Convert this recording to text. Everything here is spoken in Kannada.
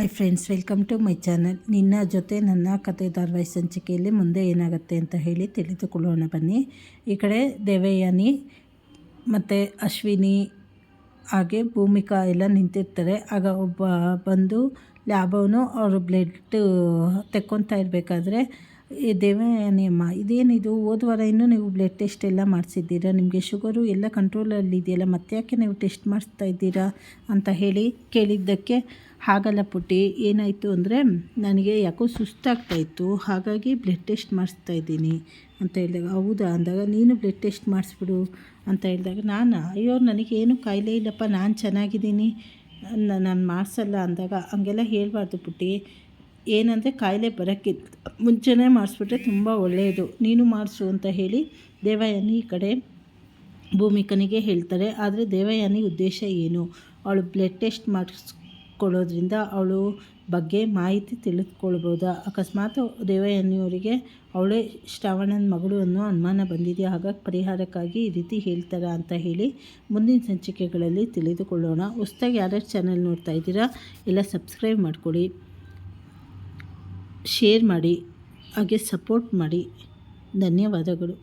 Hi friends welcome to my channel ನಿನ್ನ ಜೊತೆ ನನ್ನ ಕತೆ ಧಾರವಾಹಿ ಸಂಚಿಕೆಯಲ್ಲಿ ಮುಂದೆ ಏನಾಗುತ್ತೆ ಅಂತ ಹೇಳಿ ತಿಳಿದುಕೊಳ್ಳೋಣ ಬನ್ನಿ. ಈ ಕಡೆ ದೇವಯಾನಿ ಮತ್ತು ಅಶ್ವಿನಿ ಹಾಗೆ ಭೂಮಿಕಾ ಎಲ್ಲ ನಿಂತಿರ್ತಾರೆ. ಆಗ ಒಬ್ಬ ಬಂದು ಲ್ಯಾಬವನು ಅವರು ಬ್ಲಡ್ ತೆಕ್ಕೊತಾ ಇರಬೇಕಾದ್ರೆ ಈ ದೇವಯಾನಿ ಅಮ್ಮ ಇದೇನಿದು? ಹೋದ ವಾರ ಇನ್ನೂ ನೀವು ಬ್ಲಡ್ ಟೆಸ್ಟ್ ಎಲ್ಲ ಮಾಡಿಸಿದ್ದೀರಾ? ನಿಮಗೆ ಶುಗರು ಎಲ್ಲ ಕಂಟ್ರೋಲಲ್ಲಿ ಇದೆಯಲ್ಲ, ಮತ್ತೆ ಯಾಕೆ ನೀವು ಟೆಸ್ಟ್ ಮಾಡಿಸ್ತಾ ಇದ್ದೀರಾ? ಅಂತ ಹೇಳಿ ಕೇಳಿದ್ದಕ್ಕೆ, ಹಾಗಲ್ಲ ಪುಟ್ಟಿ, ಏನಾಯಿತು ಅಂದರೆ ನನಗೆ ಯಾಕೋ ಸುಸ್ತಾಗ್ತಾಯಿತ್ತು ಹಾಗಾಗಿ ಬ್ಲಡ್ ಟೆಸ್ಟ್ ಮಾಡಿಸ್ತಾ ಇದ್ದೀನಿ. ಅಂತ ಹೇಳಿದಾಗ, ಹೌದಾ? ಅಂದಾಗ, ನೀನು ಬ್ಲಡ್ ಟೆಸ್ಟ್ ಮಾಡಿಸ್ಬಿಡು. ಅಂತ ಹೇಳಿದಾಗ, ನಾನು? ಅಯ್ಯೋ, ನನಗೇನು ಕಾಯಿಲೆ ಇಲ್ಲಪ್ಪ, ನಾನು ಚೆನ್ನಾಗಿದ್ದೀನಿ. ನಾನು ಮಾಡಿಸಲ್ಲ ಅಂದಾಗ ಹಂಗೆಲ್ಲ ಹೇಳಬಾರ್ದು ಪುಟ್ಟಿ. ಏನಂದರೆ ಕಾಯಿಲೆ ಬರೋಕ್ಕೆ ಮುಂಚೆನೇ ಮಾಡಿಸ್ಬಿಟ್ರೆ ತುಂಬ ಒಳ್ಳೆಯದು ನೀನು ಮಾಡಿಸು ಅಂತ ಹೇಳಿ ದೇವಯಾನಿ ಈ ಕಡೆ ಭೂಮಿಕನಿಗೆ ಹೇಳ್ತಾರೆ. ಆದರೆ ದೇವಯಾನಿ ಉದ್ದೇಶ ಏನು? ಅವಳು ಬ್ಲಡ್ ಟೆಸ್ಟ್ ಮಾಡಿಸ್ ಕೊಡೋದ್ರಿಂದ ಅವಳು ಬಗ್ಗೆ ಮಾಹಿತಿ ತಿಳಿದುಕೊಳ್ಬೋದು. ಅಕಸ್ಮಾತ್ ದೇವಯ್ಯನಿಯವರಿಗೆ ಅವಳೇ ಶ್ರಾವಣನ ಮಗಳು ಅನ್ನೋ ಅನುಮಾನ ಬಂದಿದೆ. ಹಾಗಾಗಿ ಪರಿಹಾರಕ್ಕಾಗಿ ಈ ರೀತಿ ಹೇಳ್ತಾರ ಅಂತ ಹೇಳಿ ಮುಂದಿನ ಸಂಚಿಕೆಗಳಲ್ಲಿ ತಿಳಿದುಕೊಳ್ಳೋಣ. ಹೊಸ್ದಾಗಿ ಯಾರ್ಯಾರು ಚಾನಲ್ ನೋಡ್ತಾ ಇದ್ದೀರಾ, ಎಲ್ಲ ಸಬ್ಸ್ಕ್ರೈಬ್ ಮಾಡಿಕೊಡಿ, ಶೇರ್ ಮಾಡಿ, ಹಾಗೆ ಸಪೋರ್ಟ್ ಮಾಡಿ. ಧನ್ಯವಾದಗಳು.